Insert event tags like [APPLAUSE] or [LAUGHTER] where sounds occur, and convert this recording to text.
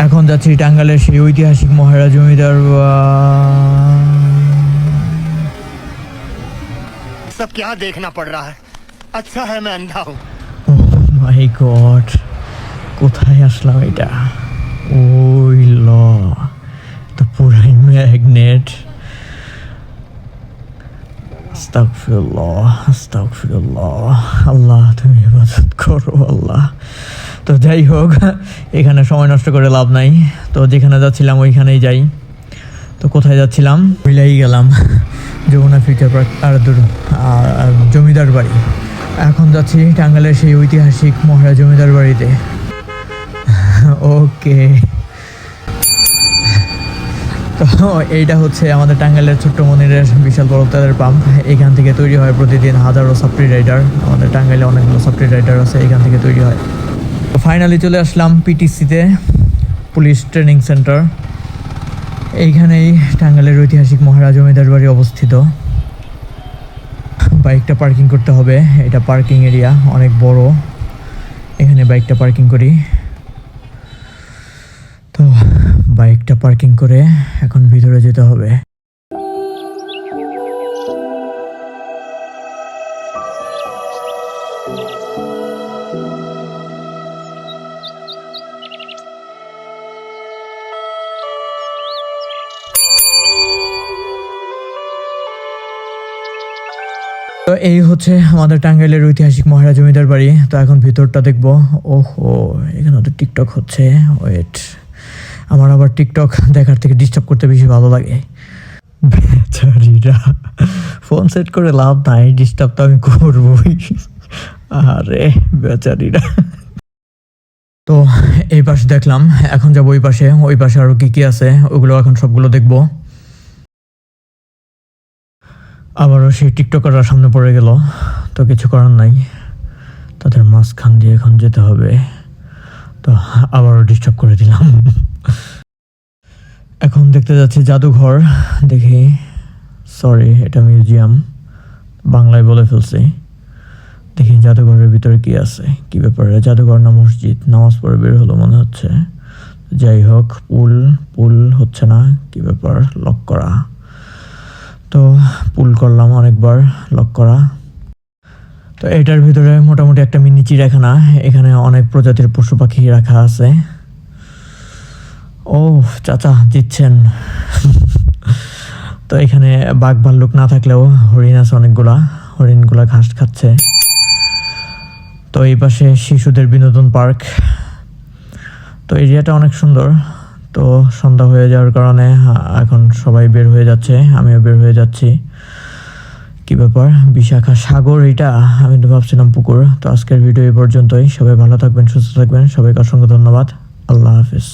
এখন যাচ্ছি টাঙ্গালের সেই ঐতিহাসিক মহারাজ জমিদার বা- सब क्या देखना पड़ रहा है अच्छा है मैं अंधा हूँ ও মাই গড কোথায় আসলাম এটা ওই ল তো পুরাই ম্যাগনেট আস্তাগফিরুল্লাহ আস্তাগফিরুল্লাহ। আল্লাহ, তুমি ইবাদত করো, আল্লাহ। তো যাই হোক, এখানে সময় নষ্ট করে লাভ নাই। তো যেখানে যাচ্ছিলাম, ওইখানেই যাই। তো কোথায় যাচ্ছিলাম? মিলাই গেলাম। যমুনা ফিউচার পার্ক আর দূর জমিদার বাড়ি। এখন যাচ্ছি টাঙ্গালের সেই ঐতিহাসিক মহারাজ জমিদার বাড়িতে। ওকে। তো [LAUGHS] এইটা হচ্ছে আমাদের টাঙ্গাইলের ছোট্ট মনিরের বিশাল বড় তেলের পাম্প। এখান থেকে তৈরি হয় প্রতিদিন হাজারো সাপ্রি রাইডার আমাদের টাঙ্গাইলে অনেকগুলো সাপ্রি রাইডার আছে, এখান থেকে তৈরি হয়। তো ফাইনালি চলে আসলাম পিটিসিতে পুলিশ ট্রেনিং সেন্টার। এইখানেই টাঙ্গাইলের ঐতিহাসিক মহারাজ জমিদার বাড়ি অবস্থিত। বাইকটা পার্কিং করতে হবে। এটা পার্কিং এরিয়া অনেক বড়। এখানে বাইকটা পার্কিং করি তো বাইকটা পার্কিং করে এখন ভিতরে যেতে হবে। তো এই হচ্ছে আমাদের টাঙ্গাইলের ঐতিহাসিক মহারাজ জমিদার বাড়ি। তো এখন ভিতরটা দেখব। ওহো, এখানে তো টিকটক হচ্ছে। ওয়েট আমার আবার টিকটক দেখার থেকে ডিস্টার্ব করতে বেশি ভালো লাগে। বেচারিরা ফোন সেট করে লাভ নাই ডিস্টার্ব তো আমি করবই। আরে বেচারিরা। তো এই পাশে দেখলাম, এখন যাব ওই পাশে ওই পাশে আরও কি কি আছে, ওগুলো এখন সবগুলো দেখব। আবারও সেই টিকটকাররা সামনে পড়ে গেল, তো কিছু করার নাই। তাদের মাঝখান দিয়ে এখন যেতে হবে। তো আবারও ডিস্টার্ব করে দিলাম। এখন দেখতে যাচ্ছি জাদুঘর, দেখি সরি এটা মিউজিয়াম বাংলায় বলে ফেলছি। দেখি জাদুঘরের ভিতরে কি আছে, কি ব্যাপারে? জাদুঘর না মসজিদ? নামাজ পড়ে বের হলো মনে হচ্ছে। যাই হোক, পুল পুল হচ্ছে না, কি ব্যাপার? লক করা। তো পুল করলাম অনেকবার লক করা। তো এটার ভিতরে মোটামুটি একটা মিনি চিড়িয়াখানা, এখানে অনেক প্রজাতির পশু পাখি রাখা আছে। ও চাচা, দিচ্ছেন। তো এখানে বাঘ ভাল্লুক না থাকলেও হরিণ আছে অনেকগুলা। হরিণগুলা ঘাস খাচ্ছে। তো এই পাশে শিশুদের বিনোদন পার্ক। তো এরিয়াটা অনেক সুন্দর। তো সন্ধ্যা হয়ে যাওয়ার কারণে এখন সবাই বের হয়ে যাচ্ছে। আমিও বের হয়ে যাচ্ছি। কি ব্যাপার? বিশাখা সাগর এটা আমি তো ভাবছিলাম পুকুর। তো আজকের ভিডিও এই পর্যন্তই। সবাই ভালো থাকবেন, সুস্থ থাকবেন। সবাইকে অসংখ্য ধন্যবাদ। আল্লাহ হাফিজ।